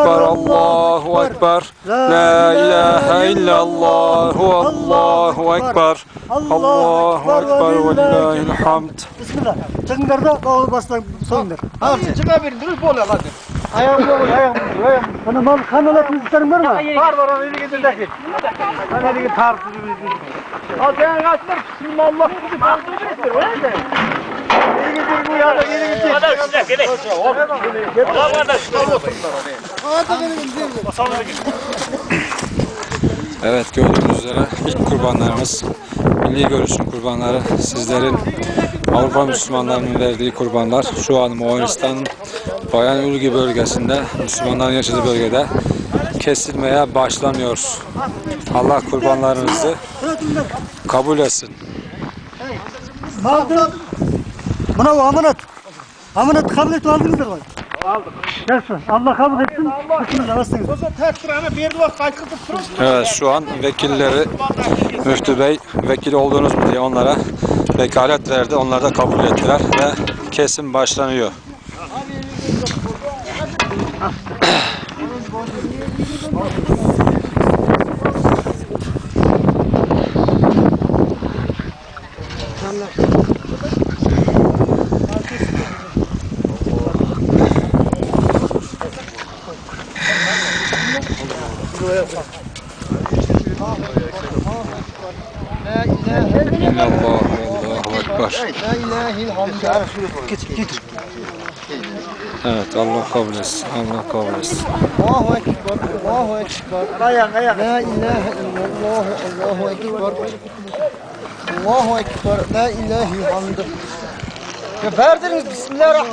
Ekber, Allahu Ekber. La ilahe illallah, Allahu Ekber. Allahu Ekber ve lillahil hamd. Bismillah. Çıkınlar da o baştan soyunlar. Hadi çıkabilin. Durup oluyor hadi. Ayağım yok, ayağım yok. Bana mal kanalat müziklerin var mı? Var var onu eli gidildeki. Ben eli git tartı. Al sen kaçlar. Şimdi Allah bizi tartı ettir. Öyle de. Eli getir bu ya da eli getir. Hadi size gelin. Hadi Evet gördüğünüz üzere ilk kurbanlarımız Milli Görüş'ün kurbanları sizlerin Avrupa Müslümanlarının verdiği kurbanlar şu an Moğolistan'ın Bayan Ülgü bölgesinde Müslümanların yaşadığı bölgede kesilmeye başlanıyor. Allah kurbanlarınızı kabul etsin. Maldır. Buna amanet. Amanet kabul et aldınız? Aldık. Gelsin. Allah kabul etsin. Bismillah. Bastınız. Olsa tek sıranı bir duvar kaykırtıp durun. Evet şu an vekilleri Müftü Bey vekil oldunuz mu diye onlara vekalet verdi. Onlar da kabul ettiler ve kesim başlanıyor. İllallah Allahu Ekber. Git git. Evet Allah kabul etsin. Allah kabul etsin. Allahu Ekber, Allahu Ekber. Ayak ayak. La ilahe illallah, Allahu Ekber. Allahu Ekber, la ilahe hamd. Geberdiniz Bismillahirrahmanirrahim.